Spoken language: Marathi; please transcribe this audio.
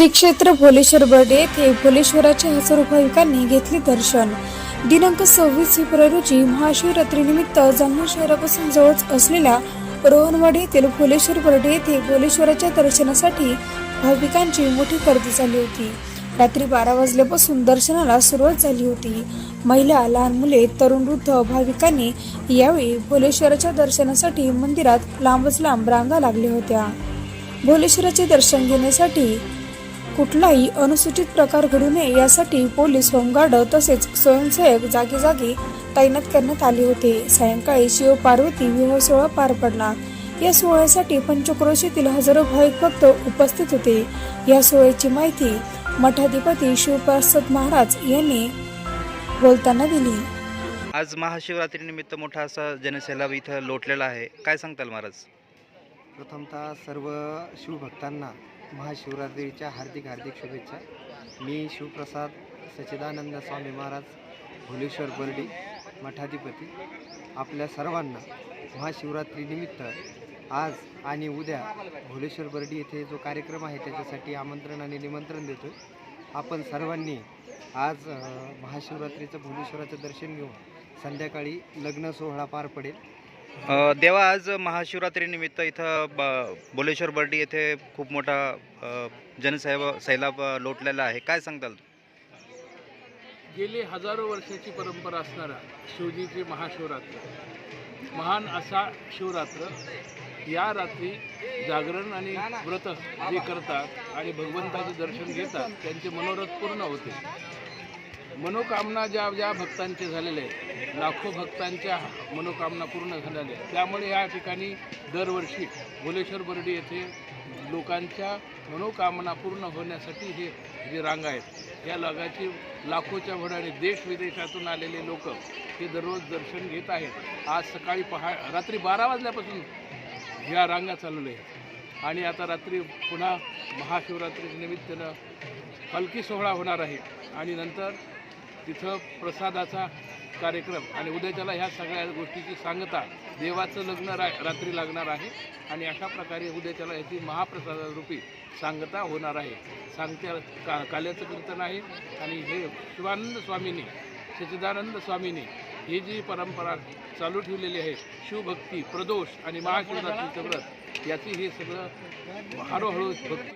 श्री क्षेत्र भोलेश्वर बर्डे येथे भोलेश्वराच्या हजारो भाविकांनी घेतले दर्शन. दिनांक सव्वीस फेब्रुवारी रोजी महाशिवरात्रीनिमित्त जालना शहरापासून जवळच असलेल्या रोहनवाडी येथील भोलेश्वर बर्डे येथे भोलेश्वराच्या दर्शनासाठी भाविकांची मोठी गर्दी झाली होती. रात्री बारा वाजल्यापासून दर्शनाला सुरुवात झाली होती. महिला लहान मुले तरुण वृद्ध भाविकांनी यावेळी भोलेश्वराच्या दर्शनासाठी मंदिरात लांबच लांब रांगा लागल्या होत्या. भोलेश्वराचे दर्शन घेण्यासाठी कुठलाही अनुसूचित प्रकार घडू नये यासाठी पोलीस होमगार्ड तसेच स्वयंसेवक जागी जागी तैनात करण्यात आले होते. सायंकाळी शिव पार्वती विवाह सोहळा पार पडला. या सोहळ्यासाठी पंचक्रोशीतील हजारो भाविक भक्त उपस्थित होते. या सोहळ्याची माहिती मठाधिपती शिवप्रसाद महाराज यांनी बोलताना दिली. आज महाशिवरात्रीनिमित्त मोठा असा जनसैलाब इथं लोटलेला आहे. काय सांगताल महाराज? प्रथमतः सर्व शिवभक्तांना महाशिवरात्रीच्या हार्दिक हार्दिक शुभेच्छा. मी शिवप्रसाद सच्चिदानंद स्वामी महाराज भुलेश्वर बर्डी मठाधिपती. आपल्या सर्वांना महाशिवरात्रीनिमित्त आज आणि उद्या भुलेश्वर बर्डी येथे जो कार्यक्रम आहे त्याच्यासाठी आमंत्रण आणि निमंत्रण देतो. आपण सर्वांनी आज महाशिवरात्रीचं भुलेश्वराचं दर्शन घेऊन संध्याकाळी लग्न सोहळा पार पडेल. देवा आज महाशिवरात्रीनिमित्त इथं ब बोलेश्वर बर्डी येथे खूप मोठा अ, सैलाब लोटलेला आहे. काय सांगताल? गेली हजारो वर्षाची परंपरा असणारा शिवजीची महाशिवरात्र. महान असा शिवरात्र या रात्री जागरण आणि व्रत जे करतात आणि भगवंताचे दर्शन घेतात त्यांचे मनोरथ पूर्ण होते. मनोकामना ज्या ज्या भक्तांचे झालेले आहेत लाखो भक्तांच्या मनोकामना पूर्ण झालेल्या आहेत. त्यामुळे या ठिकाणी दरवर्षी भोलेश्वर बर्डी येथे लोकांच्या मनोकामना पूर्ण होण्यासाठी हे जे रांगा आहेत या लगाची लाखोच्या भडाने देश विदेशातून आलेले लोक हे दररोज दर्शन घेत आहेत. आज सकाळी पहा रात्री बारा वाजल्यापासून ह्या रांगा चालवल्या आहेत. आणि आता रात्री पुन्हा महाशिवरात्रीच्या निमित्तानं हलकी सोहळा होणार आहे. आणि नंतर तिथं प्रसादाचा कार्यक्रम आणि उद्याच्याला ह्या सगळ्या गोष्टीची सांगता देवाचं लग्न रा रात्री लागणार आहे आणि अशा प्रकारे उद्याच्याला ह्याची महाप्रसादारूपी सांगता होणार आहे. सांगत्या का काल्याचं कीर्तन आहे आणि हे शिवानंद स्वामींनी सच्चिदानंद स्वामींनी ही जी परंपरा चालू ठेवलेली आहे शिवभक्ती प्रदोष आणि महाशिवरात्रीचं व्रत याची हे सगळं हळूहळू भक्ती